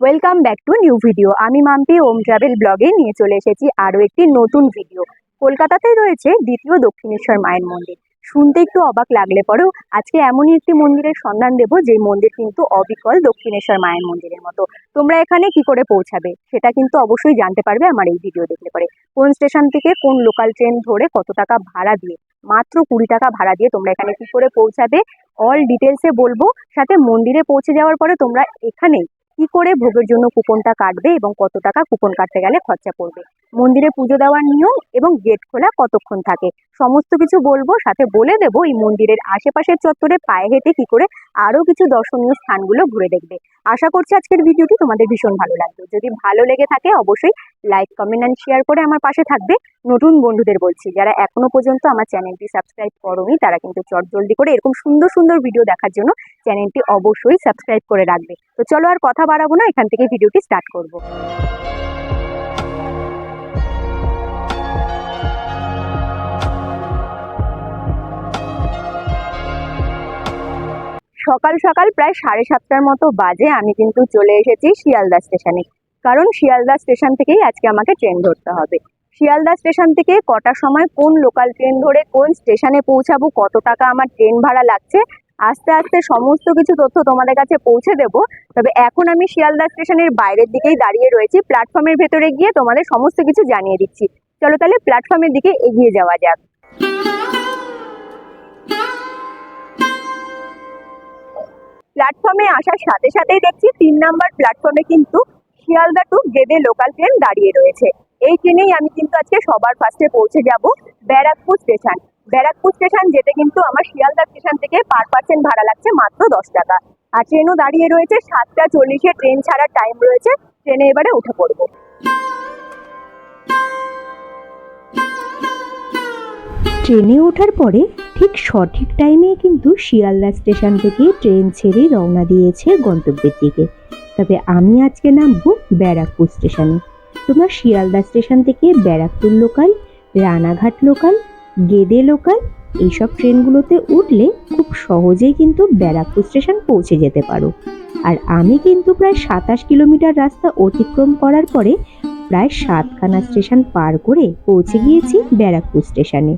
Welcome back to new video আমি মাম্পি ওম travel ব্লগে নিয়ে চলে এসেছি আরও একটি নতুন ভিডিও কলকাতাতেই রয়েছে দ্বিতীয় দক্ষিণেশ্বর মায়ের মন্দির। শুনতে একটু অবাক লাগলে পরেও আজকে এমনই একটি মন্দিরের সন্ধান দেব, যে মন্দির কিন্তু অবিকল দক্ষিণেশ্বর মায়ের মন্দিরের মতো। তোমরা এখানে কি করে পৌঁছাবে, সেটা কিন্তু অবশ্যই জানতে পারবে আমার এই ভিডিও দেখলে পরে। কোন স্টেশন থেকে কোন লোকাল ট্রেন ধরে কত টাকা ভাড়া দিয়ে, মাত্র কুড়ি টাকা ভাড়া দিয়ে তোমরা এখানে কি করে পৌঁছাবে? অল ডিটেলসে বলব। সাথে মন্দিরে পৌঁছে যাওয়ার পরে তোমরা এখানেই কি করে ভোগের জন্য কুপনটা কাটবে এবং কত টাকা কুপন কাটতে গেলে খরচা পড়বে? মন্দিরে পুজো দেওয়ার নিয়ম এবং গেট খোলা কতক্ষণ থাকে? সমস্ত কিছু বলব, সাথে বলে দেবো এই মন্দিরের আশেপাশের চত্বরে পায়ে হেঁটে কি করে আরও কিছু দর্শনীয় স্থানগুলো ঘুরে দেখবে। আশা করছি আজকের ভিডিওটি তোমাদের ভীষণ ভালো লাগবে। যদি ভালো লেগে থাকে অবশ্যই লাইক কমেন্ট অ্যান্ড শেয়ার করে আমার পাশে থাকবে। নতুন বন্ধুদের বলছি, যারা এখনও পর্যন্ত আমার চ্যানেলটি সাবস্ক্রাইব করোনি, তারা কিন্তু চট জলদি করে এরকম সুন্দর সুন্দর ভিডিও দেখার জন্য চ্যানেলটি অবশ্যই সাবস্ক্রাইব করে রাখবে। তো চলো আর কথা বাড়াবো না, এখান থেকে ভিডিওটি স্টার্ট করব। সকাল সকাল প্রায় সাড়ে সাতটার মতো বাজে আমি কিন্তু চলে এসেছি শিয়ালদা স্টেশনে। কারণ শিয়ালদা স্টেশন থেকেই আজকে আমাকে ট্রেন ধরতে হবে। শিয়ালদা স্টেশন থেকে কটার সময় কোন লোকাল ট্রেন ধরে কোন স্টেশনে পৌঁছাবো, কত টাকা আমার ট্রেন ভাড়া লাগছে, আস্তে আস্তে সমস্ত কিছু তথ্য তোমাদের কাছে পৌঁছে দেব। তবে এখন আমি শিয়ালদা স্টেশনের বাইরের দিকেই দাঁড়িয়ে রয়েছি। প্ল্যাটফর্মের ভেতরে গিয়ে তোমাদের সমস্ত কিছু জানিয়ে দিচ্ছি। চলো তাহলে প্ল্যাটফর্মের দিকে এগিয়ে যাওয়া যাক। প্ল্যাটফর্মে আসার সাথে সাথেই দেখছি তিন নাম্বার প্ল্যাটফর্মে কিন্তু Sealdah to Gede local train দাঁড়িয়ে রয়েছে। এই ট্রেনেই আমি কিন্তু আজকে সবার ফার্স্টে পৌঁছে যাব ব্যারাকপুর স্টেশন ব্যারাকপুর স্টেশন যেতে কিন্তু আমার শিয়ালদা স্টেশন থেকে পার পার্সেন্ট ভাড়া লাগছে মাত্র দশ টাকা। আর ট্রেনও দাঁড়িয়ে রয়েছে সাতটা চল্লিশে। ট্রেন ছাড়ার টাইম রয়েছে। ট্রেনে এবারে উঠে পড়ব। ট্রেনে ওঠার পরে ঠিক সঠিক টাইমে কিন্তু শিয়ালদা স্টেশন থেকে ট্রেন ছেড়ে রওনা দিয়েছে গন্তব্যের দিকে। তবে আমি আজকে নামবো ব্যারাকপুর স্টেশনে। তোমরা শিয়ালদা স্টেশন থেকে Barrackpore local, Ranaghat local, Gede local এইসব ট্রেনগুলোতে উঠলে খুব সহজেই কিন্তু ব্যারাকপুর স্টেশন পৌঁছে যেতে পারো। আর আমি কিন্তু প্রায় সাতাশ কিলোমিটার রাস্তা অতিক্রম করার পরে প্রায় সাতখানা স্টেশন পার করে পৌঁছে গিয়েছি ব্যারাকপুর স্টেশনে।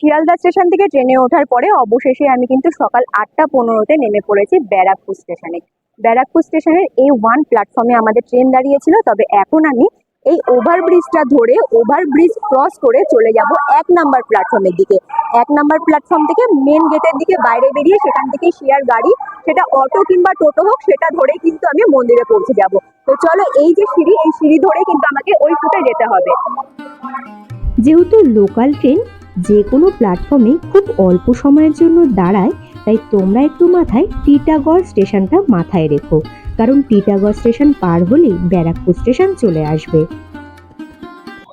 শিয়ালদা স্টেশন থেকে ট্রেনে ওঠার পরে অবশেষে আমি কিন্তু সকাল আটটা পনেরোতে নেমে পড়েছি ব্যারাকপুর স্টেশনে। ব্যারাকপুর স্টেশনের এই ওয়ান প্ল্যাটফর্মে আমাদের ট্রেন দাঁড়িয়েছিল, তবে এখন আমি এই ওভারব্রিজটা ধরে ওভারব্রিজ ক্রস করে চলে যাব এক নাম্বার প্ল্যাটফর্মের দিকে। এক নাম্বার প্ল্যাটফর্ম থেকে মেন গেটের দিকে বাইরে বেরিয়ে সেখান থেকে শেয়ার গাড়ি, সেটা অটো কিংবা টোটো হোক, সেটা ধরেই কিন্তু আমি মন্দিরে পৌঁছে যাব। তো চলো এই যে সিঁড়ি, এই সিঁড়ি ধরে কিন্তু আমাকে ওই ফুটে যেতে হবে। যেহেতু লোকাল ট্রেন যে কোনো প্ল্যাটফর্মে খুব অল্প সময়ের জন্য দাঁড়ায়, তাই তোমরা একটু মাথায় টিটাগড় স্টেশনটা মাথায় রেখো। কারণ টিটাগড় স্টেশন পার হলেই ব্যারাকপুর স্টেশন চলে আসবে।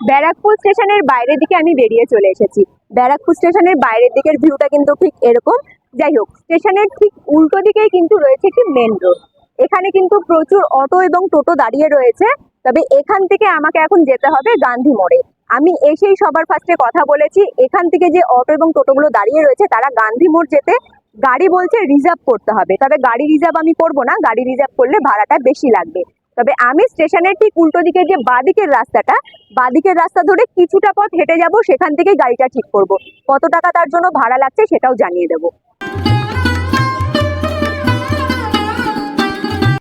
ব্যারাকপুর স্টেশনের বাইরের দিকে আমি বেরিয়ে চলে এসেছি। ব্যারাকপুর স্টেশনের বাইরের দিকের ভিউটা কিন্তু ঠিক এরকম। যাই হোক স্টেশনের ঠিক উল্টো দিকেই কিন্তু রয়েছে একটি মেন রোড এখানে কিন্তু প্রচুর অটো এবং টোটো দাঁড়িয়ে রয়েছে। তবে এখান থেকে আমাকে এখন যেতে হবে গান্ধী মোড়ে। আমি এসেই সবার ফার্স্টে কথা বলেছি। এখান থেকে যে অটো এবং টোটোগুলো দাঁড়িয়ে রয়েছে, তারা গান্ধী মোড় যেতে গাড়ি বলছে রিজার্ভ করতে হবে। তবে গাড়ি রিজার্ভ আমি করব না, গাড়ি রিজার্ভ করলে ভাড়াটা বেশি লাগবে। তবে আমি স্টেশনের ঠিক উল্টো দিকে যে বাদিকের রাস্তাটা, বাদিকের রাস্তা ধরে কিছুটা পথ হেঁটে যাব, সেখান থেকেই গাড়িটা ঠিক করব। কত টাকা তার জন্য ভাড়া লাগছে সেটাও জানিয়ে দেবো।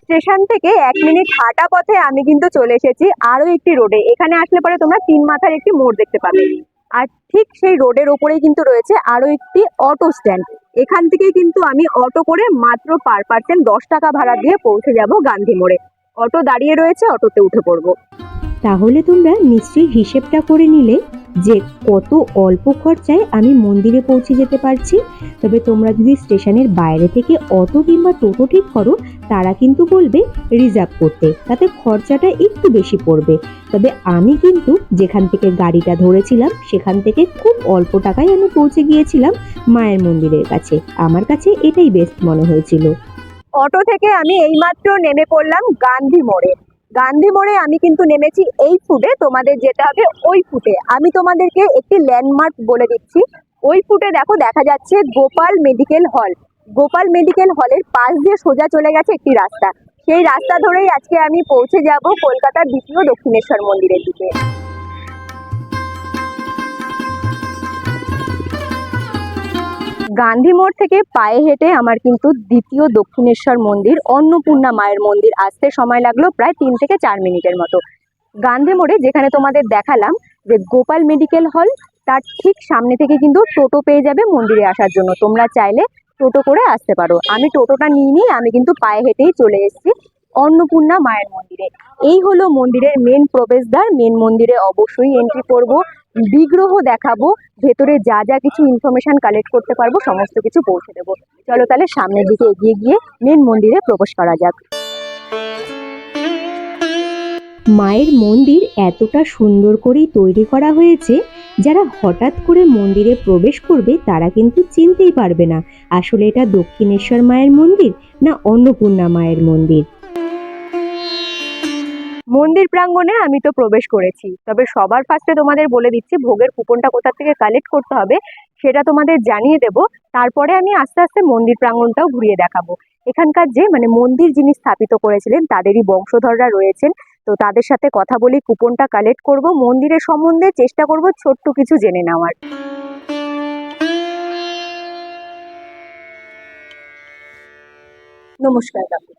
স্টেশন থেকে এক মিনিট হাঁটা পথে আমি কিন্তু চলে এসেছি আরও একটি রোডে। এখানে আসলে পরে তোমরা তিন মাথার একটি মোড় দেখতে পাবে। আর ঠিক সেই রোডের ওপরেই কিন্তু রয়েছে আরও একটি অটো স্ট্যান্ড। এখান থেকেই কিন্তু আমি অটো করে মাত্র পার পার্সেন্ট দশ টাকা ভাড়া দিয়ে পৌঁছে যাব গান্ধী মোড়ে। অটো দাঁড়িয়ে রয়েছে, অটোতে উঠে পড়ব। তাহলে তোমরা নিশ্চয়ই হিসেবটা করে নিলে যে কত অল্প খরচায় আমি মন্দিরে পৌঁছে যেতে পারছি। তবে তোমরা যদি স্টেশনের বাইরে থেকে অটো কিংবা টোটো ঠিক করো, তারা কিন্তু বলবে রিজার্ভ করতে। তাতে খরচাটা একটু বেশি পড়বে। তবে আমি কিন্তু যেখান থেকে গাড়িটা ধরেছিলাম, সেখান থেকে খুব অল্প টাকায় আমি পৌঁছে গিয়েছিলাম মায়ের মন্দিরের কাছে। আমার কাছে এটাই বেস্ট মনে হয়েছিল। অটো থেকে আমি এইমাত্র নেমে পড়লাম গান্ধী মোড়ে। গান্ধী মোড়ে আমি কিন্তু নেমেছি এই ফুটে, তোমাদের যেতে হবে ওই ফুটে। আমি তোমাদেরকে একটি ল্যান্ডমার্ক বলে দিচ্ছি। ওই ফুটে দেখো, দেখা যাচ্ছে Gopal medical hall. Gopal medical হলের পাশ দিয়ে সোজা চলে গেছে একটি রাস্তা। সেই রাস্তা ধরেই আজকে আমি পৌঁছে যাব কলকাতার দ্বিতীয় দক্ষিণেশ্বর মন্দিরের দিকে। গান্ধী মোড় থেকে পায়ে হেঁটে আমার কিন্তু দ্বিতীয় দক্ষিণেশ্বর মন্দির, অন্নপূর্ণা মায়ের মন্দির আসতে সময় লাগল প্রায় তিন থেকে চার মিনিটের মতো। গান্ধী মোড়ে যেখানে তোমাদের দেখালাম যে গোপাল মেডিকেল হল, তার ঠিক সামনে থেকে কিন্তু টোটো পেয়ে যাবে মন্দিরে আসার জন্য। তোমরা চাইলে টোটো করে আসতে পারো। আমি টোটোটা নিয়ে নিয়ে আমি কিন্তু পায়ে হেঁটেই চলে এসেছি অন্নপূর্ণা মায়ের মন্দিরে। এই হলো মন্দিরের মেন প্রবেশদ্বার। মেন মন্দিরে অবশ্যই এন্ট্রি করব। বিগ্রহ দেখাবো, ভেতরে যা যা কিছু ইনফরমেশন কালেক্ট করতে পারব, সমস্ত কিছু পৌঁছে দেবো। চলো তাহলে সামনের দিকে এগিয়ে গিয়ে মেন মন্দিরে প্রবেশ করা যাক। মায়ের মন্দির এতটা সুন্দর করেই তৈরি করা হয়েছে, যারা হঠাৎ করে মন্দিরে প্রবেশ করবে তারা কিন্তু চিনতেই পারবে না, আসলে এটা দক্ষিণেশ্বর মায়ের মন্দির না অন্নপূর্ণা মায়ের মন্দির। মন্দির প্রাঙ্গণে আমি তো প্রবেশ করেছি। তবে সবার ফার্স্টে তোমাদের বলে দিচ্ছি, ভোগের কুপনটা কোথা থেকে কালেক্ট করতে হবে সেটা তোমাদের জানিয়ে দেব। তারপরে আমি আস্তে আস্তে মন্দির প্রাঙ্গণটাও ঘুরিয়ে দেখাবো। এখানকার যে মানে মন্দির যিনি স্থাপিত করেছিলেন, তাদেরই বংশধররা রয়েছেন। তো তাদের সাথে কথা বলি, কুপনটা কালেক্ট করব। মন্দিরের সম্বন্ধে চেষ্টা করব ছোট্ট কিছু জেনে নেওয়ার। নমস্কার কাকু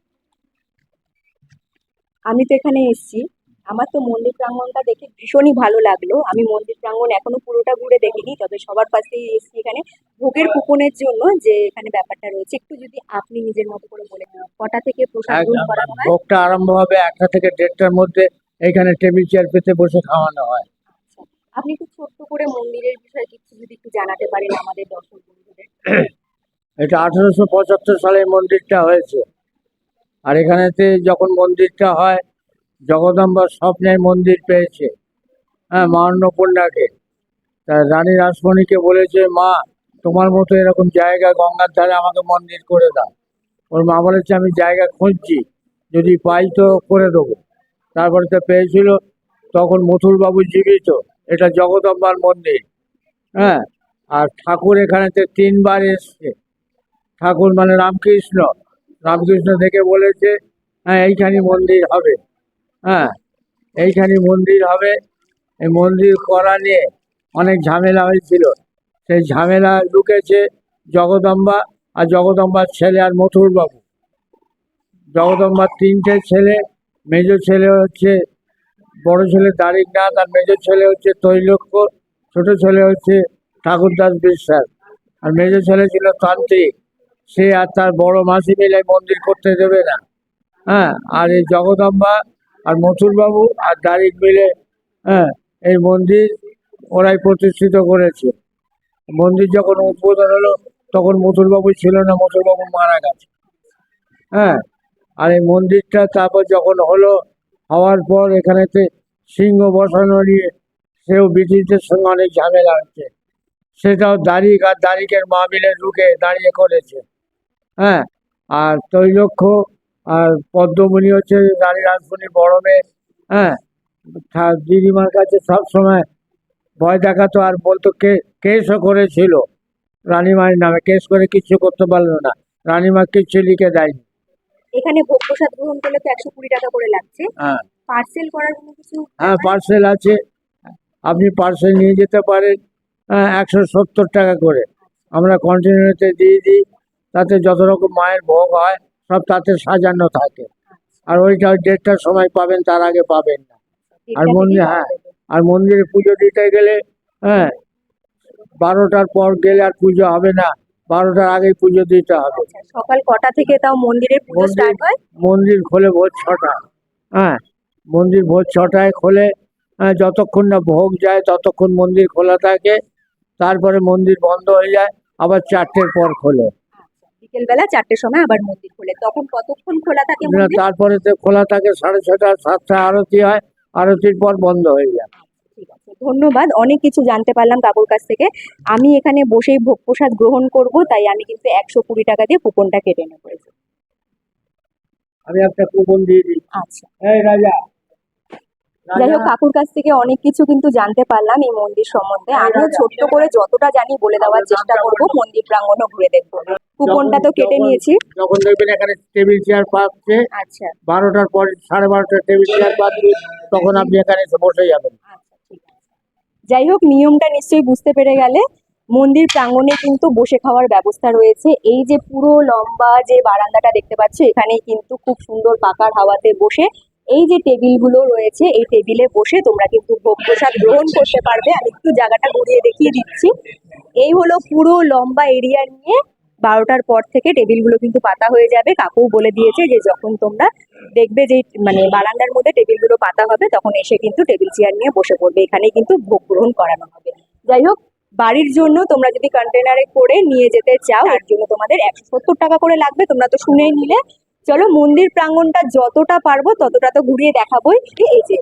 আমি তো এখানে এসেছি। আমার তো মন্দির প্রাঙ্গণটা দেখে ভীষণই ভালো লাগল। আমি মন্দির প্রাঙ্গণ এখনও পুরোটা ঘুরে দেখিনি তবে সবার পাশেই এসেছি এখানে। ভোগের কুপনের জন্য যে এখানে ব্যাপারটা রয়েছে একটু যদি আপনি নিজের মতো করে বলে কটা থেকে প্রসাদ গ্রহণ হয়? ভোগটা আরম্ভ হবে একটা থেকে দেড়টার মধ্যে এখানে টেবিল চেয়ার পেতে বসে খাওয়ানো হয়। আপনি একটু ছোট্ট করে মন্দিরের বিষয়ে কিছু যদি একটু জানাতে পারেন আমাদের দর্শক বন্ধুদের। এটা আঠারোশো পঁচাত্তর সালে মন্দিরটা হয়েছে। আর এখানেতে যখন মন্দিরটা হয়, জগদম্বা স্বপ্নের মন্দির পেয়েছে। হ্যাঁ মা অন্নপূর্ণাকে তা রানী রাসমণিকে বলেছে, মা, তোমার মতো এরকম জায়গা গঙ্গার ধারে আমাকে মন্দির করে দাও। ওর মা বলেছে, আমি জায়গা খুঁজছি, যদি পাই তো করে দেবো। তারপরে তো পেয়েছিল, তখন মথুরবাবু জীবিত, এটা জগদম্বার মন্দির। হ্যাঁ আর ঠাকুর এখানেতে তিনবার এসছে। ঠাকুর মানে রামকৃষ্ণ। রামকৃষ্ণ থেকে বলেছে হ্যাঁ এইখানে মন্দির হবে। হ্যাঁ এইখানে মন্দির হবে। এই মন্দির করা নিয়ে অনেক ঝামেলা হয়েছিল। সেই ঝামেলা লুকেছে জগদম্বা আর জগদম্বার ছেলে আর মথুরবাবু। জগদম্বার তিনটে ছেলে, মেজ ছেলে হচ্ছে বড় ছেলে দারিকনাথ আর মেজ ছেলে হচ্ছে তৈলক্য ছোট ছেলে হচ্ছে ঠাকুরদাস বিশ্বাস। আর মেজ ছেলে ছিল তান্ত্রিক। সে আর তার বড় মাসি মিলে মন্দির করতে দেবে না। হ্যাঁ আর এই জগদম্বা আর মথুরবাবু আর দারিক মিলে হ্যাঁ এই মন্দির ওরাই প্রতিষ্ঠিত করেছে। মন্দির যখন উদ্বোধন হলো, তখন মথুরবাবু ছিল না, মথুরবাবু মারা গেছে। হ্যাঁ আর এই মন্দিরটা তারপর যখন হলো, হওয়ার পর এখানেতে সিংহ বসানো নিয়ে সেও ব্রিটিশদের সঙ্গে অনেক ঝামেলা হচ্ছে। সেটাও দারিক আর দারিকের মা মিলে ঢুকে দাঁড়িয়ে করেছে। হ্যাঁ আর তৈলক্ষ আর পদ্মমণি হচ্ছে রানী রাসমণির বড় মেয়ে হ্যাঁ দিদিমার কাছে সব সময় ভয় দেখাতো আর বলতো কে কেসও করেছিল রানীমায়ের নামে কেস করে কিচ্ছু করতে পারল না। রানীমা কিচ্ছু লিখে দেয়নি। এখানে ভোগ প্রসাদ গ্রহণ করলে তো একশো কুড়ি টাকা করে লাগছে। হ্যাঁ। পার্সেল করার কোনো কিছু হ্যাঁ পার্সেল আছে। আপনি পার্সেল নিয়ে যেতে পারেন হ্যাঁ একশো সত্তর টাকা করে। আমরা কন্টিনিউতে দিয়ে দিই। তাতে যত রকম মায়ের ভোগ হয় সব তাতে সাজানো থাকে। আর ওইটা ওই দেড়টার সময় পাবেন তার আগে পাবেন না। আর মন্দির- হ্যাঁ। আর মন্দিরে পুজো দিতে গেলে হ্যাঁ বারোটার পর গেলে আর পুজো হবে না। বারোটার আগেই পুজো দিতে হবে। আচ্ছা, সকাল কটা থেকে তাও পুজো মন্দির- স্টার্ট হয়? মন্দির খোলে ভোর ছটা। হ্যাঁ মন্দির ভোর ছটায় খোলে হ্যাঁ, যতক্ষণ না ভোগ যায় ততক্ষণ মন্দির খোলা থাকে। তারপরে মন্দির বন্ধ হয়ে যায় আবার চারটের পর খোলে। বিকেল বেলা চারটের সময় আবার মন্দির খোলে। তখন কতক্ষণ খোলা থাকে তারপরে খোলা থাকে সাড়ে ছটা সাতটা আরতি হয় আরতির পর বন্ধ হয়ে যায়। ঠিক আছে ধন্যবাদ। অনেক কিছু জানতে পারলাম কাকুর কাছ থেকে। আমি এখানে বসেই ভোগ প্রসাদ গ্রহণ করব তাই আমি কিন্তু একশো কুড়ি টাকা দিয়ে কুপনটা কেটে নেব। আমি একটা কুপন দিয়ে দিই। আচ্ছা। এই রাজা যাই হোক কাকুর কাছ থেকে অনেক কিছু কিন্তু জানতে পারলাম এই মন্দির সম্বন্ধে। আমিও ছোট্ট করে যতটা জানি বলে দেওয়ার চেষ্টা করব মন্দির প্রাঙ্গণও ঘুরে দেখব। কুপনটা তো কেটে নিয়েছি। যখন দেখবেন এখানে টেবিল চেয়ার পাচ্ছে আচ্ছা। বারোটার পর সাড়ে বারোটার টেবিল চেয়ার পাচ্ছে তখন আপনি এখানে এসে বসে যাবেন। আচ্ছা যাই হোক নিয়মটা নিশ্চয়ই বুঝতে পেরে গেলে মন্দির প্রাঙ্গণে কিন্তু বসে খাওয়ার ব্যবস্থা রয়েছে। এই যে পুরো লম্বা যে বারান্দাটা দেখতে পাচ্ছ এখানেই কিন্তু খুব সুন্দর পাকার হাওয়াতে বসে এই যে টেবিলগুলো রয়েছে এই টেবিলে বসে তোমরা কিন্তু ভোগ প্রসাদ গ্রহণ করতে পারবে। আমি একটু জায়গাটা ঘুরিয়ে দেখিয়ে দিচ্ছি। এই হলো পুরো লম্বা এরিয়া নিয়ে বারোটার পর থেকে টেবিলগুলো কিন্তু পাতা হয়ে যাবে। কাকু বলে দিয়েছে যে যখন তোমরা দেখবে যে মানে বারান্দার মধ্যে টেবিলগুলো পাতা হবে তখন এসে কিন্তু টেবিল চেয়ার নিয়ে বসে পড়বে। এখানেই কিন্তু ভোগ গ্রহণ করানো হবে। যাই হোক বাড়ির জন্য তোমরা যদি কন্টেনারে করে নিয়ে যেতে চাও এর জন্য তোমাদের একশো সত্তর টাকা করে লাগবে। তোমরা তো শুনেই নিলে। চলো মন্দির প্রাঙ্গনটা যতটা পারব ততটা তো ঘুরিয়ে দেখাবোই, এই যে।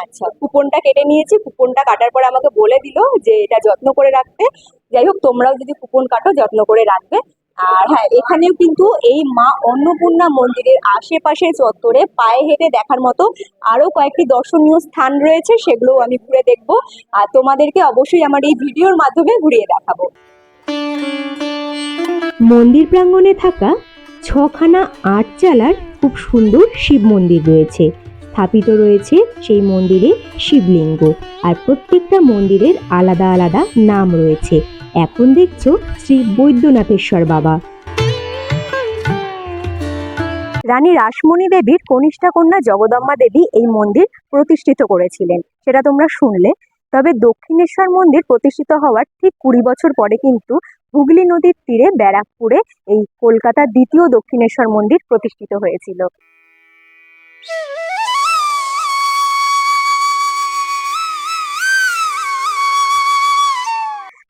আচ্ছা কুপনটা কেটে নিয়েছি, কুপনটা কাটার পর আমাকে বলে দিল যে এটা যত্ন করে রাখতে। যাই হোক, তোমরাও যদি কুপন কাটো, যত্ন করে রাখবে। আর হ্যাঁ এখানেও কিন্তু এই মা অন্নপূর্ণা মন্দিরের আশেপাশে চত্বরে পায়ে হেঁটে দেখার মতো আরও কয়েকটি দর্শনীয় স্থান রয়েছে, সেগুলোও আমি ঘুরে দেখব। আর তোমাদেরকে অবশ্যই আমার এই ভিডিওর মাধ্যমে ঘুরিয়ে দেখাবো। মন্দির প্রাঙ্গণে থাকা ছখানা আটচালার খুব সুন্দর শিব মন্দির রয়েছে। স্থাপিত রয়েছে সেই মন্দিরে শিবলিঙ্গ আর প্রত্যেকটা মন্দিরের আলাদা আলাদা নাম রয়েছে। এখন দেখছ শ্রী বৈদ্যনাথেশ্বর বাবা। রানী রাসমণি দেবীর কনিষ্ঠা কন্যা জগদম্মা দেবী এই মন্দির প্রতিষ্ঠিত করেছিলেন। সেটা তোমরা শুনলে। তবে দক্ষিণেশ্বর মন্দির প্রতিষ্ঠিত হওয়ার ঠিক কুড়ি বছর পরে কিন্তু হুগলি নদীর তীরে ব্যারাকপুরে এই কলকাতার দ্বিতীয় দক্ষিণেশ্বর মন্দির প্রতিষ্ঠিত হয়েছিল।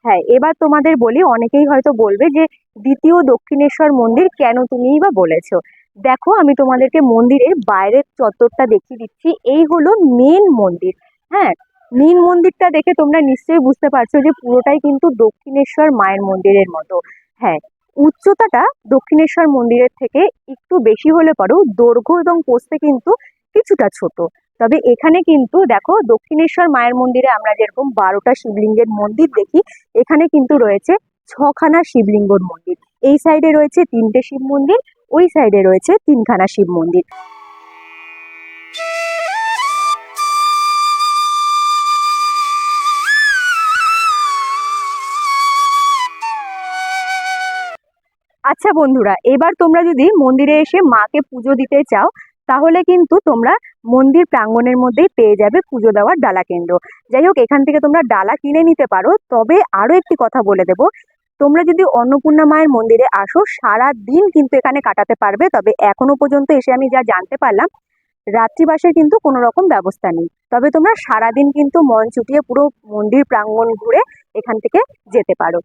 হ্যাঁ এবার তোমাদের বলি, অনেকেই হয়তো বলবে যে দ্বিতীয় দক্ষিণেশ্বর মন্দির কেন তুমিই বা বলেছ? দেখো, আমি তোমাদেরকে মন্দিরের বাইরের চত্বরটা দেখিয়ে দিচ্ছি। এই হলো মেন মন্দির। হ্যাঁ মেন মন্দিরটা দেখে তোমরা নিশ্চয়ই বুঝতে পারছ যে পুরোটাই কিন্তু দক্ষিণেশ্বর মায়ের মন্দিরের মতো। হ্যাঁ উচ্চতাটা দক্ষিণেশ্বর মন্দিরের থেকে একটু বেশি হলে পরেও দৈর্ঘ্য এবং পোস্তে কিন্তু কিছুটা ছোট। তবে এখানে কিন্তু দেখো, দক্ষিণেশ্বর মায়ের মন্দিরে আমরা যেরকম বারোটা শিবলিঙ্গের মন্দির দেখি, এখানে কিন্তু রয়েছে ছখানা শিবলিঙ্গর মন্দির। এই সাইডে রয়েছে তিনটে শিব মন্দির, ওই সাইডে রয়েছে তিনখানা শিব মন্দির। আচ্ছা বন্ধুরা, এবার তোমরা যদি মন্দিরে এসে মাকে পুজো দিতে চাও, তাহলে কিন্তু তোমরা মন্দির প্রাঙ্গণের মধ্যেই পেয়ে যাবে পুজো দেওয়ার ডালা কেন্দ্র। যাই হোক, এখান থেকে তোমরা ডালা কিনে নিতে পারো। তবে আরও একটি কথা বলে দেবো, তোমরা যদি অন্নপূর্ণা মায়ের মন্দিরে আসো সারা দিন কিন্তু এখানে কাটাতে পারবে। তবে এখনও পর্যন্ত এসে আমি যা জানতে পারলাম রাত্রিবাসের কিন্তু কোনো রকম ব্যবস্থা নেই। তবে তোমরা সারাদিন কিন্তু মন চুটিয়ে পুরো মন্দির প্রাঙ্গণ ঘুরে এখান থেকে যেতে পারো।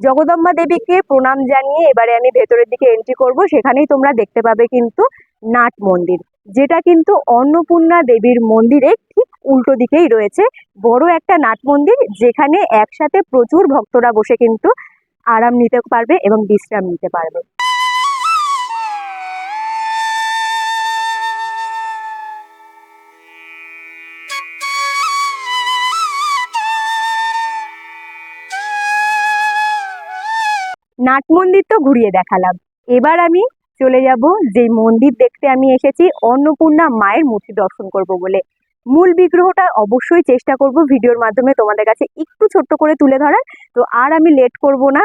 জগদম্বা দেবীকে প্রণাম জানিয়ে এবারে আমি ভেতরের দিকে এন্ট্রি করব। সেখানেই তোমরা দেখতে পাবে কিন্তু নাট মন্দির, যেটা কিন্তু অন্নপূর্ণা দেবীর মন্দিরে ঠিক উল্টো দিকেই রয়েছে। বড় একটা নাট মন্দির যেখানে একসাথে প্রচুর ভক্তরা বসে কিন্তু আরাম নিতে পারবে এবং বিশ্রাম নিতে পারবে। নাট মন্দির তো ঘুরিয়ে দেখালাম। এবার আমি চলে যাব যে মন্দির দেখতে আমি এসেছি অন্নপূর্ণা মায়ের মূর্তি দর্শন করব বলে। মূল বিগ্রহটা অবশ্যই চেষ্টা করব ভিডিওর মাধ্যমে তোমাদের কাছে একটু ছোট্ট করে তুলে ধরার। তো আর আমি লেট করব না।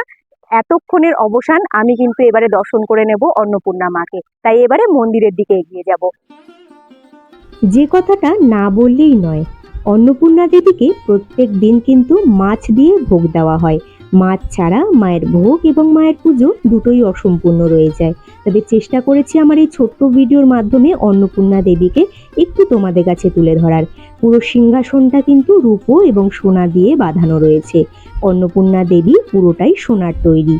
এতক্ষণের অবসান আমি কিন্তু এবারে দর্শন করে নেব অন্নপূর্ণা মাকে। তাই এবারে মন্দিরের দিকে এগিয়ে যাব। যে কথাটা না বললেই নয়, অন্নপূর্ণা দেবীকে প্রত্যেক দিন কিন্তু মাছ দিয়ে ভোগ দেওয়া হয়। মাছ ছাড়া মায়ের ভোগ এবং মায়ের পুজো দুটোই অসম্পূর্ণ রয়ে যায়। তবে চেষ্টা করেছি আমার এই ছোট্ট ভিডিওর মাধ্যমে অন্নপূর্ণা দেবীকে একটু তোমাদের কাছে তুলে ধরার। পুরো সিংহাসনটা কিন্তু রূপো এবং সোনা দিয়ে বাঁধানো রয়েছে। অন্নপূর্ণা দেবী পুরোটাই সোনার তৈরি।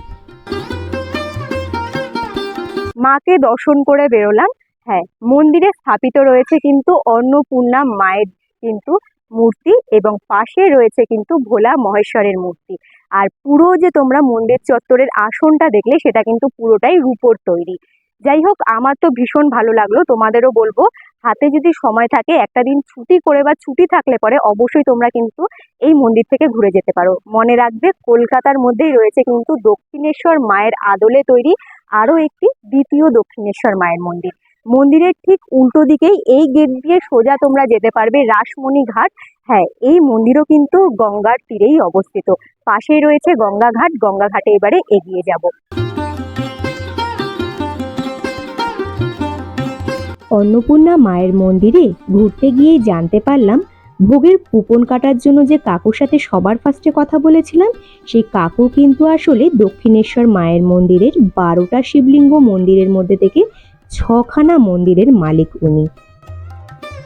মাকে দর্শন করে বেরোলাম। হ্যাঁ মন্দিরে স্থাপিত রয়েছে কিন্তু অন্নপূর্ণা মায়ের কিন্তু মূর্তি এবং পাশে রয়েছে কিন্তু ভোলা মহেশ্বরের মূর্তি। আর পুরো যে তোমরা মন্দির চত্বরের আসনটা দেখলে, সেটা কিন্তু পুরোটাই রূপোর তৈরি। যাই হোক, আমার তো ভীষণ ভালো লাগল। তোমাদেরও বলব, হাতে যদি সময় থাকে, একটা দিন ছুটি করে বা ছুটি থাকলে পরে অবশ্যই তোমরা কিন্তু এই মন্দির থেকে ঘুরে যেতে পারো। মনে রাখবে, কলকাতার মধ্যেই রয়েছে কিন্তু দক্ষিণেশ্বর মায়ের আদলে তৈরি আরও একটি দ্বিতীয় দক্ষিণেশ্বর মায়ের মন্দির। মন্দিরের ঠিক উল্টো দিকেই এই গেট দিয়ে সোজা তোমরা যেতে পারবে রাসমণি ঘাট। হ্যাঁ এই মন্দিরও কিন্তু গঙ্গার তীরেই অবস্থিত। পাশেই রয়েছে গঙ্গা ঘাট। গঙ্গা ঘাটে এবারে এগিয়ে যাব। অন্নপূর্ণা মায়ের মন্দিরে ঘুরতে গিয়ে জানতে পারলাম, ভোগের কুপন কাটার জন্য যে কাকুর সাথে সবার ফার্স্টে কথা বলেছিলাম, সেই কাকু কিন্তু আসলে দক্ষিণেশ্বর মায়ের মন্দিরের বারোটা শিবলিঙ্গ মন্দিরের মধ্যে থেকে ছখানা মন্দিরের মালিক উনি।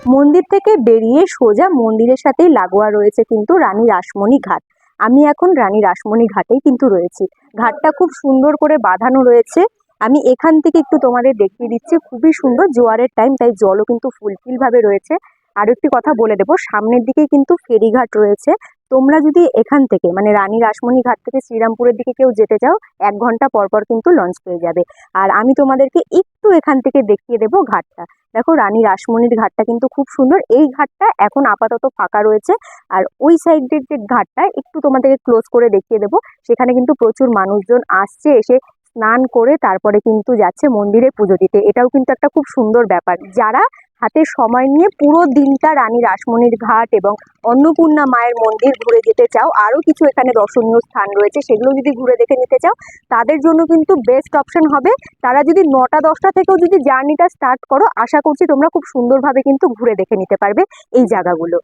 মন্দির থেকে বেরিয়ে সোজা মন্দিরের সাথেই লাগোয়া রয়েছে কিন্তু রানী রাসমণি ঘাট। আমি এখন রানী রাসমণি ঘাটেই কিন্তু রয়েছি। ঘাটটা খুব সুন্দর করে বাঁধানো রয়েছে। আমি এখান থেকে একটু তোমাদের দেখিয়ে দিচ্ছি। খুবই সুন্দর জোয়ারের টাইম তাই জলও কিন্তু ফুলফিল ভাবে রয়েছে। আর একটি কথা বলে দেবো, সামনের দিকেই কিন্তু ফেরিঘাট রয়েছে। তোমরা যদি এখান থেকে মানে রানী রাসমণি ঘাট থেকে শ্রীরামপুরের দিকে কেউ যেতে চাও, এক ঘণ্টা পর পর কিন্তু লঞ্চ পেয়ে যাবে। আর আমি তোমাদেরকে একটু এখান থেকে দেখিয়ে দেবো ঘাটটা। দেখো, রানী রাসমণির ঘাটটা কিন্তু খুব সুন্দর। এই ঘাটটা এখন আপাতত ফাঁকা রয়েছে। আর ওই সাইডের যে ঘাটটা একটু তোমাদেরকে ক্লোজ করে দেখিয়ে দেবো। সেখানে কিন্তু প্রচুর মানুষজন আসছে, এসে স্নান করে তারপরে কিন্তু যাচ্ছে মন্দিরে পুজো দিতে। এটাও কিন্তু একটা খুব সুন্দর ব্যাপার। যারা হাতে সময় নিয়ে পুরো দিনটা রানী রাসমণির ঘাট এবং অন্নপূর্ণা মায়ের মন্দির ঘুরে যেতে চাও, আরও কিছু এখানে দর্শনীয় স্থান রয়েছে, সেগুলো যদি ঘুরে দেখে নিতে চাও, তাদের জন্য কিন্তু বেস্ট অপশন হবে। তারা যদি নটা, দশটা থেকেও যদি জার্নিটা স্টার্ট করো, আশা করছি তোমরা খুব সুন্দরভাবে কিন্তু ঘুরে দেখে নিতে পারবে এই জায়গাগুলো।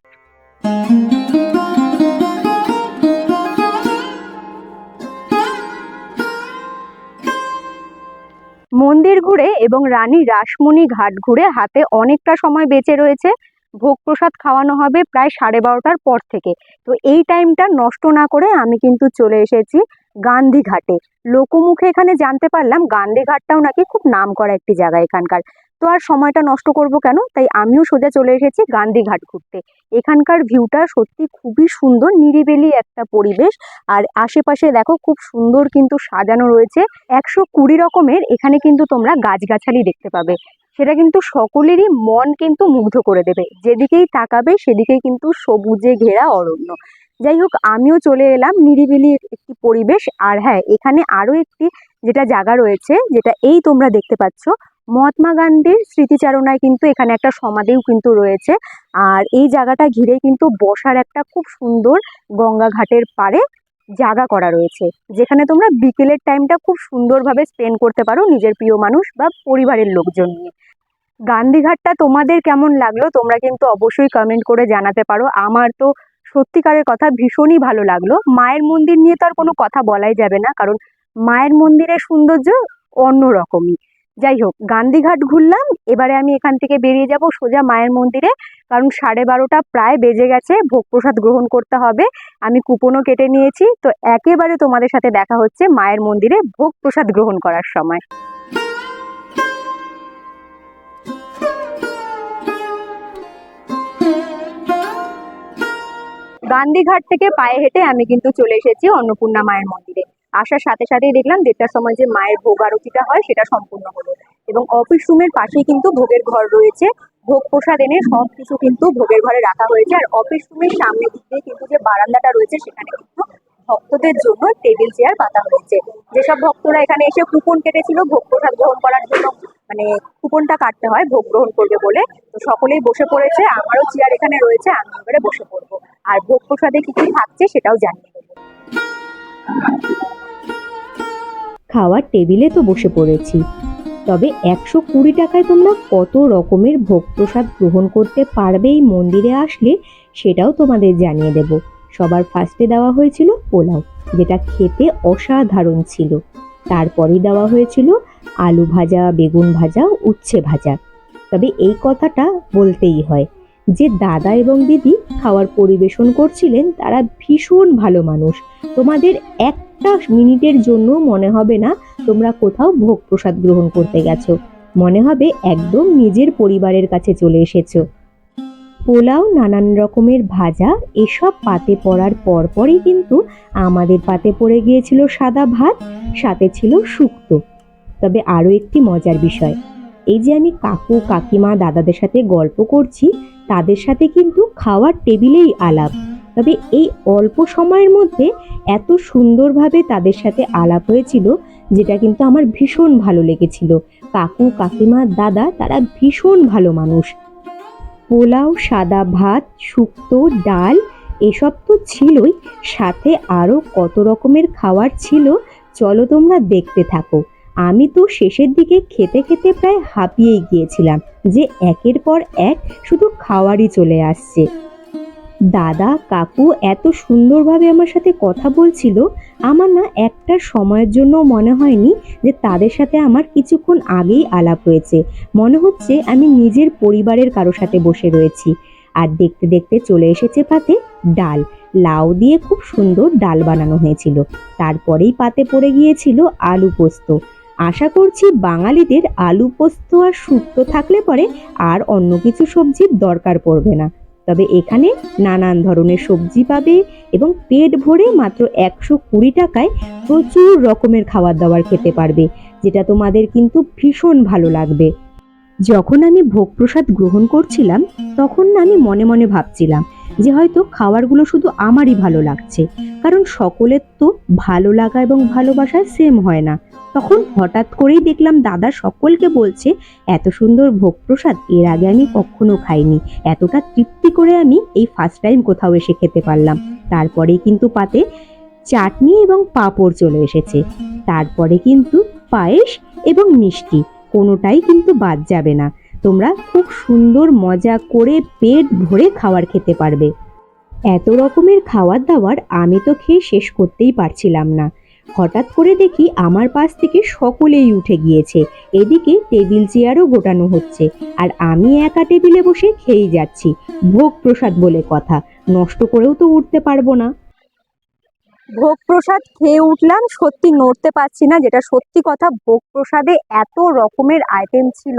মন্দির ঘুরে এবং রানী রাসমণি ঘাট ঘুরে হাতে অনেকটা সময় বেঁচে রয়েছে। ভোগ প্রসাদ খাওয়ানো হবে প্রায় সাড়ে বারোটার পর থেকে। তো এই টাইমটা নষ্ট না করে আমি কিন্তু চলে এসেছি গান্ধী ঘাটে। লোকমুখে এখানে জানতে পারলাম গান্ধী ঘাটটাও নাকি খুব নাম করা একটি জায়গা এখানকার। তো আর সময়টা নষ্ট করব কেন? তাই আমিও সোজা চলে এসেছি গান্ধীঘাট ঘুরতে। এখানকার ভিউটা সত্যি খুবই সুন্দর, নিরিবিলি একটা পরিবেশ। আর আশেপাশে দেখো খুব সুন্দর কিন্তু সাজানো রয়েছে। একশো কুড়ি রকমের এখানে কিন্তু তোমরা গাছগাছালি দেখতে পাবে। সেটা কিন্তু সকলেরই মন কিন্তু মুগ্ধ করে দেবে। যেদিকেই তাকাবে সেদিকেই কিন্তু সবুজে ঘেরা অরণ্য। যাই হোক, আমিও চলে এলাম নিরিবিলি একটি পরিবেশ। আর হ্যাঁ এখানে আরও একটি যেটা জায়গা রয়েছে, যেটা এই তোমরা দেখতে পাচ্ছ মহাত্মা গান্ধীর স্মৃতিচারণায় কিন্তু এখানে একটা সমাধিও কিন্তু রয়েছে। আর এই জায়গাটা ঘিরে কিন্তু বসার একটা খুব সুন্দর গঙ্গা ঘাটের পাড়ে জায়গা করা রয়েছে, যেখানে তোমরা বিকেলের টাইমটা খুব সুন্দরভাবে স্পেন্ড করতে পারো নিজের প্রিয় মানুষ বা পরিবারের লোকজন নিয়ে। গান্ধীঘাটটা তোমাদের কেমন লাগল তোমরা কিন্তু অবশ্যই কমেন্ট করে জানাতে পারো। আমার তো সত্যিকারের কথা ভীষণই ভালো লাগল। মায়ের মন্দির নিয়ে তো আর কোনো কথা বলাই যাবে না, কারণ মায়ের মন্দিরের সৌন্দর্য অন্যরকমই। যাই হোক, গান্ধীঘাট ঘুরলাম। এবারে আমি এখান থেকে বেরিয়ে যাব সোজা মায়ের মন্দিরে। কারণ সাড়ে বারোটা প্রায় বেজে গেছে, ভোগ প্রসাদ গ্রহণ করতে হবে। আমি কুপনও কেটে নিয়েছি। তো একেবারে তোমাদের সাথে দেখা হচ্ছে মায়ের মন্দিরে ভোগ প্রসাদ গ্রহণ করার সময়। গান্ধীঘাট থেকে পায়ে হেঁটে আমি কিন্তু চলে এসেছি অন্নপূর্ণা মায়ের মন্দিরে। আসার সাথে সাথেই দেখলাম দেড়টার সময় যে মায়ের ভোগ আরতিটা হয়, সেটা সম্পূর্ণ হলো। এবং অফিস রুমের পাশেই কিন্তু ভোগের ঘর রয়েছে। ভোগ প্রসাদ এনে সব কিছু কিন্তু ভোগের ঘরে রাখা হয়েছে। আর অফিস রুমের সামনে দিক দিয়ে কিন্তু যে বারান্দাটা রয়েছে, সেখানে কিন্তু ভক্তদের জন্য টেবিল, চেয়ার পাতা হয়েছে। যেসব ভক্তরা এখানে এসে কুপন কেটেছিল, ভোগ প্রসাদ গ্রহণ করার জন্য মানে কুপনটা কাটতে হয়, ভোগ গ্রহণ করবে বলে। তো সকলেই বসে পড়েছে, আমারও চেয়ার এখানে রয়েছে, আমি এবারে বসে পড়ব। আর ভোগ প্রসাদে কি কি থাকছে সেটাও জানিয়ে দেবো। খাওয়ার টেবিলে তো বসে পড়েছি। তবে একশো কুড়ি টাকায় তোমরা কত রকমের ভোগ প্রসাদ গ্রহণ করতে পারবে এই মন্দিরে আসলে সেটাও তোমাদের জানিয়ে দেব। সবার ফার্স্টে দেওয়া হয়েছিল পোলাও, যেটা খেতে অসাধারণ ছিল। তারপরেই দেওয়া হয়েছিল আলু ভাজা, বেগুন ভাজা, উচ্ছে ভাজা। তবে এই কথাটা বলতেই হয় যে দাদা এবং দিদি খাওয়ার পরিবেশন করছিলেন তারা ভীষণ ভালো মানুষ। তোমাদের একটা মিনিটের জন্য মনে হবে না তোমরা কোথাও ভোগ প্রসাদ গ্রহণ করতে গেছো। মনে হবে একদম নিজের পরিবারের কাছে চলে এসেছ। পোলাও, নানান রকমের ভাজা, এসব পাতে পড়ার পরপরই কিন্তু আমাদের পাতে পড়ে গিয়েছিল সাদা ভাত, সাথে ছিল শুক্তো। তবে আরও একটি মজার বিষয়, এই যে আমি কাকু, কাকিমা, দাদাদের সাথে গল্প করছি তাদের সাথে কিন্তু খাওয়ার টেবিলেই আলাপ। তবে এই অল্প সময়ের মধ্যে এত সুন্দরভাবে তাদের সাথে আলাপ হয়েছিল, যেটা কিন্তু আমার ভীষণ ভালো লেগেছিল। কাকু, কাকিমা, দাদা, তারা ভীষণ ভালো মানুষ। পোলাও, সাদা ভাত, শুক্তো, ডাল, এসব তো ছিলই, সাথে আরও কত রকমের খাবার ছিল, চলো তোমরা দেখতে থাকো। আমি তো শেষের দিকে খেতে খেতে প্রায় হাঁপিয়েই গিয়েছিলাম যে একের পর এক শুধু খাওয়ারই চলে আসছে। দাদা, কাকু এত সুন্দরভাবে আমার সাথে কথা বলছিল, আমার না একটা সময়ের জন্য মনে হয়নি যে তাদের সাথে আমার কিছুক্ষণ আগেই আলাপ হয়েছে। মনে হচ্ছে আমি নিজের পরিবারের কারও সাথে বসে রয়েছি। আর দেখতে দেখতে চলে এসেছে পাতে ডাল। লাউ দিয়ে খুব সুন্দর ডাল বানানো হয়েছিল। তারপরেই পাতে পড়ে গিয়েছিল আলু পোস্ত। আশা করছি বাঙালিদের আলু পোস্ত আর শুক্তো থাকলে পরে আর অন্য কিছু সবজির দরকার পড়বে না। তবে এখানে নানান ধরনের সবজি পাবে এবং পেট ভরে মাত্র একশো কুড়ি টাকায় প্রচুর রকমের খাবার দাবার খেতে পারবে, যেটা তোমাদের কিন্তু ভীষণ ভালো লাগবে। যখন আমি ভোগ প্রসাদ গ্রহণ করছিলাম, তখন আমি মনে মনে ভাবছিলাম যে হয়তো খাবারগুলো শুধু আমারই ভালো লাগছে। কারণ সকলের তো ভালো লাগা এবং ভালোবাসা সেম হয় না। তখন হঠাৎ করেই দেখলাম দাদা সকলকে বলছে, এত সুন্দর ভোগ প্রসাদ, এর আগে আমি কখনো খাইনি। এতটা তৃপ্তি করে আমি এই ফার্স্ট টাইম কোথাও এসে খেতে পারলাম। তারপরেই কিন্তু পাতে চাটনি এবং পাঁপড় চলে এসেছে। তারপরে কিন্তু পায়েস এবং মিষ্টি, কোনোটাই কিন্তু বাদ যাবে না। তোমরা খুব সুন্দর মজা করে পেট ভরে খাবার খেতে পারবে। এত রকমের খাবার দাবার আমি তো খেয়ে শেষ করতেই পারছিলাম না। হঠাৎ করে দেখি আমার পাশ থেকে সকলেই উঠে গিয়েছে। এদিকে টেবিল চেয়ারও গোটানো হচ্ছে আর আমি একা টেবিলে বসে খেয়েই যাচ্ছি। ভোগ প্রসাদ বলে কথা, নষ্ট করেও তো উঠতে পারব না। ভোগ প্রসাদ খেয়ে উঠলাম, সত্যি নড়তে পারছি না। যেটা সত্যি কথা, ভোগ প্রসাদে এত রকমের আইটেম ছিল।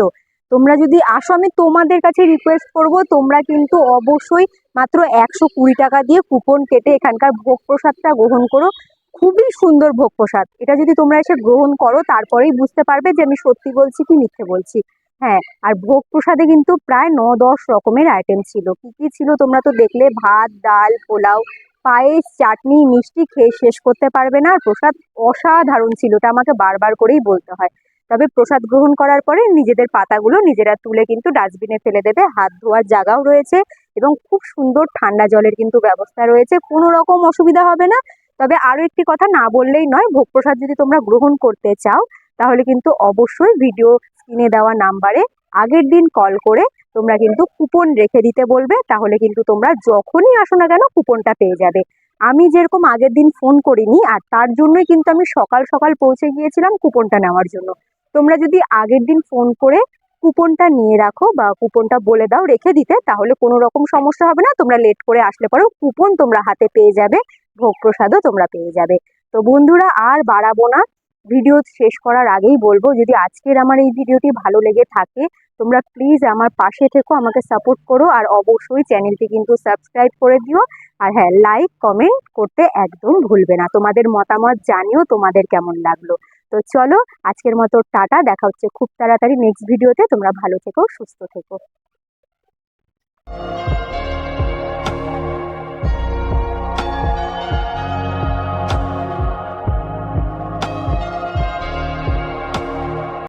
তোমরা যদি আসো, আমি তোমাদের কাছে রিকোয়েস্ট করব, তোমরা কিন্তু অবশ্যই মাত্র একশো কুড়ি টাকা দিয়ে কুপন কেটে এখানকার ভোগ প্রসাদটা গ্রহণ করো। খুবই সুন্দর ভোগ প্রসাদ। এটা যদি তোমরা এসে গ্রহণ করো, তারপরেই বুঝতে পারবে যে আমি সত্যি বলছি কি মিথ্যে বলছি। হ্যাঁ আর ভোগ প্রসাদে কিন্তু প্রায় ন দশ রকমের আইটেম ছিল। কি কি ছিল তোমরা তো দেখলে? ভাত, ডাল, পোলাও, পায়েস, চাটনি, মিষ্টি, খেয়ে শেষ করতে পারবে না। আর প্রসাদ অসাধারণ ছিল ওটা আমাকে বারবার করেই বলতে হয়। তবে প্রসাদ গ্রহণ করার পরে নিজেদের পাতাগুলো নিজেরা তুলে কিন্তু ডাস্টবিনে ফেলে দেবে। হাত ধোয়ার জায়গাও রয়েছে এবং খুব সুন্দর ঠান্ডা জলের কিন্তু ব্যবস্থা রয়েছে। কোনো রকম অসুবিধা হবে না। তবে আরও একটি কথা না বললেই নয়, ভোগ প্রসাদ যদি তোমরা গ্রহণ করতে চাও, তাহলে কিন্তু অবশ্যই ভিডিও স্ক্রিনে দেওয়া নাম্বারে আগের দিন কল করে তোমরা কিন্তু কুপন রেখে দিতে বলবে। তাহলে কিন্তু তোমরা যখনই আসো না কেন কুপনটা পেয়ে যাবে। আমি যেরকম আগের দিন ফোন করিনি, আর তার জন্যই কিন্তু আমি সকাল সকাল পৌঁছে গিয়েছিলাম কুপনটা নেওয়ার জন্য। তোমরা যদি আগের দিন ফোন করে কুপনটা নিয়ে রাখো বা কুপনটা বলে দাও, রেখে দিতে, তাহলে কোনো রকম সমস্যা হবে না। তোমরা লেট করে আসলে পরেও কুপন তোমরা হাতে পেয়ে যাবে, ভোগ প্রসাদও তোমরা পেয়ে যাবে। তো বন্ধুরা, আর বাড়াবো না। ভিডিও শেষ করার আগেই বলব, যদি আজকের আমার এই ভিডিওটি ভালো লেগে থাকে, তোমরা প্লিজ আমার পাশে থেকো, আমাকে সাপোর্ট করো, আর অবশ্যই চ্যানেলটি কিন্তু সাবস্ক্রাইব করে দিও। আর হ্যাঁ লাইক কমেন্ট করতে একদম ভুলবে না। তোমাদের মতামত জানিও, তোমাদের কেমন লাগল। তো চলো আজকের মতো টাটা, দেখা হচ্ছে খুব তাড়াতাড়ি নেক্সট ভিডিওতে তোমরা ভালো থেকো, সুস্থ থেকো।